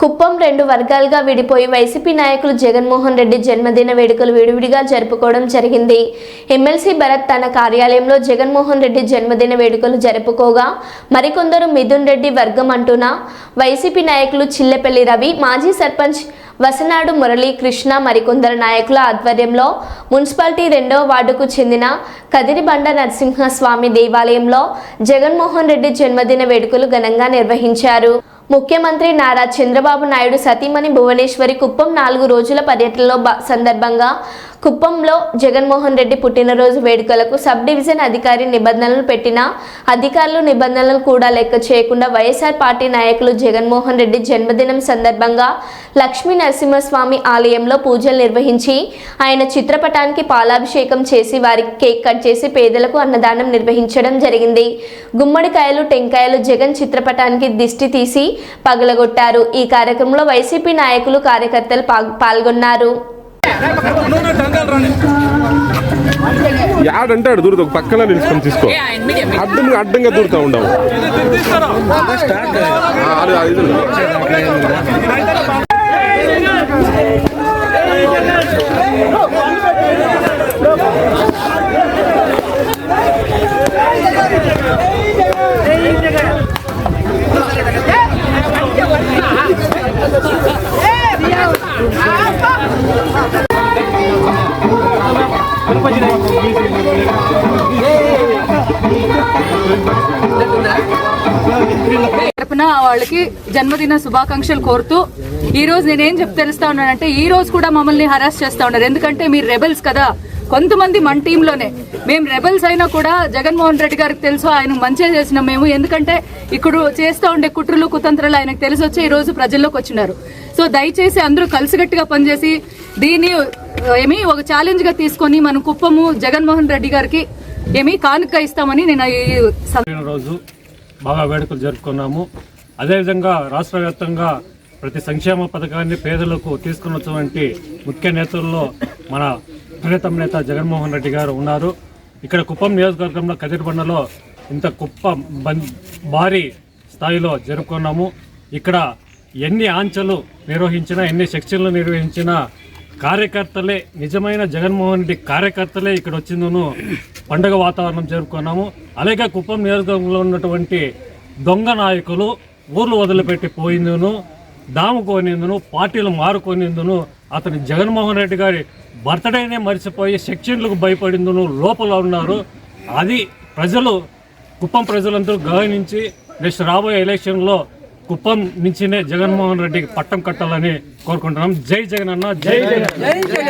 కుప్పం రెండు వర్గాలుగా విడిపోయి వైసీపీ నాయకులు జగన్మోహన్ రెడ్డి జన్మదిన వేడుకలు విడివిడిగా జరుపుకోవడం జరిగింది. ఎమ్మెల్సీ భరత్ తన కార్యాలయంలో జగన్మోహన్ రెడ్డి జన్మదిన వేడుకలు జరుపుకోగా మరికొందరు మిథున్ రెడ్డి వర్గం అంటున్న వైసీపీ నాయకులు చిల్లెపల్లి రవి మాజీ సర్పంచ్ వసనాడు మురళీ కృష్ణ మరికొందరు నాయకుల ఆధ్వర్యంలో మున్సిపాలిటీ రెండవ వార్డుకు చెందిన కదిరిబండ నరసింహస్వామి దేవాలయంలో జగన్మోహన్ రెడ్డి జన్మదిన వేడుకలు ఘనంగా నిర్వహించారు. ముఖ్యమంత్రి నారా చంద్రబాబు నాయుడు సతీమణి భువనేశ్వరి కుప్పం నాలుగు రోజుల పర్యటనలో బ- సందర్భంగా కుప్పంలో జగన్మోహన్ రెడ్డి పుట్టినరోజు వేడుకలకు సబ్ డివిజన్ అధికారి నిబంధనలు పెట్టిన అధికారులు నిబంధనలు కూడా లెక్క చేయకుండా వైఎస్ఆర్ పార్టీ నాయకులు జగన్మోహన్ రెడ్డి జన్మదినం సందర్భంగా లక్ష్మీ నరసింహస్వామి ఆలయంలో పూజలు నిర్వహించి ఆయన చిత్రపటానికి పాలాభిషేకం చేసి వారికి కేక్ కట్ చేసి పేదలకు అన్నదానం నిర్వహించడం జరిగింది. గుమ్మడికాయలు టెంకాయలు జగన్ చిత్రపటానికి దిష్టి తీసి పగలగొట్టారు. ఈ కార్యక్రమంలో వైసీపీ నాయకులు కార్యకర్తలు పాల్గొన్నారు. యాడంటే ఆడు దూరుతా పక్కన నిలుచుకొని తీసుకో. అడ్డంగా అడ్డంగా దూరుతా ఉండవు. తరపున వాళ్ళకి జన్మదిన శుభాకాంక్షలు కోరుతూ ఈ రోజు నేనేం చెప్ తెలుస్తా ఉన్నానంటే ఈ రోజు కూడా మమ్మల్ని హరాస్ చేస్తా ఉన్నారు. ఎందుకంటే మీరు రెబెల్స్ కదా. కొంతమంది మన టీంలోనే. మేము రెబెల్స్ అయినా కూడా జగన్మోహన్ రెడ్డి గారికి తెలుసు ఆయన మంచిగా చేసినాం మేము. ఎందుకంటే ఇక్కడ చేస్తూ ఉండే కుట్రలు కుతంత్రాలు ఆయనకు తెలిసి వచ్చి ఈరోజు ప్రజల్లోకి వచ్చినారు. సో దయచేసి అందరూ కలిసిగట్టుగా పనిచేసి దీన్ని ఏమి ఒక ఛాలెంజ్గా తీసుకొని మనం కుప్పము జగన్మోహన్ రెడ్డి గారికి ఏమి కానుక ఇస్తామని నేను ఈ రోజు బాగా వేడుకలు జరుపుకున్నాము. అదేవిధంగా రాష్ట్ర వ్యాప్తంగా ప్రతి సంక్షేమ పథకాన్ని పేదలకు తీసుకుని వచ్చినటువంటి ముఖ్య నేతల్లో మన ప్రియతమ నేత జగన్మోహన్ రెడ్డి గారు ఉన్నారు. ఇక్కడ కుప్పం నియోజకవర్గంలో కదిరిబండలో ఇంత కుప్ప బం- భారీ స్థాయిలో జరుపుకున్నాము. ఇక్కడ ఎన్ని ఆంచలు నిర్వహించినా ఎన్ని సెక్షన్లు నిర్వహించినా కార్యకర్తలే నిజమైన జగన్మోహన్ రెడ్డి కార్యకర్తలే ఇక్కడ వచ్చిందను పండగ వాతావరణం జరుపుకున్నాము అలాగే కుప్పం నియోజకవర్గంలో ఉన్నటువంటి దొంగ నాయకులు ఊర్లు వదిలిపెట్టి పోయిందును దాముకోనిందును పార్టీలు మారుకొనిందును అతని జగన్మోహన్ రెడ్డి గారి బర్త్డేనే మర్చిపోయి సెక్షన్లకు భయపడిందును లోపల ఉన్నారు. అది ప్రజలు కుప్పం ప్రజలందరూ గమనించి నెక్స్ట్ రాబోయే ఎలక్షన్లో కుప్పం నుంచినే జగన్మోహన్ రెడ్డికి పట్టం కట్టాలని కోరుకుంటున్నాం. జై జగన్ అన్న జై జగన్.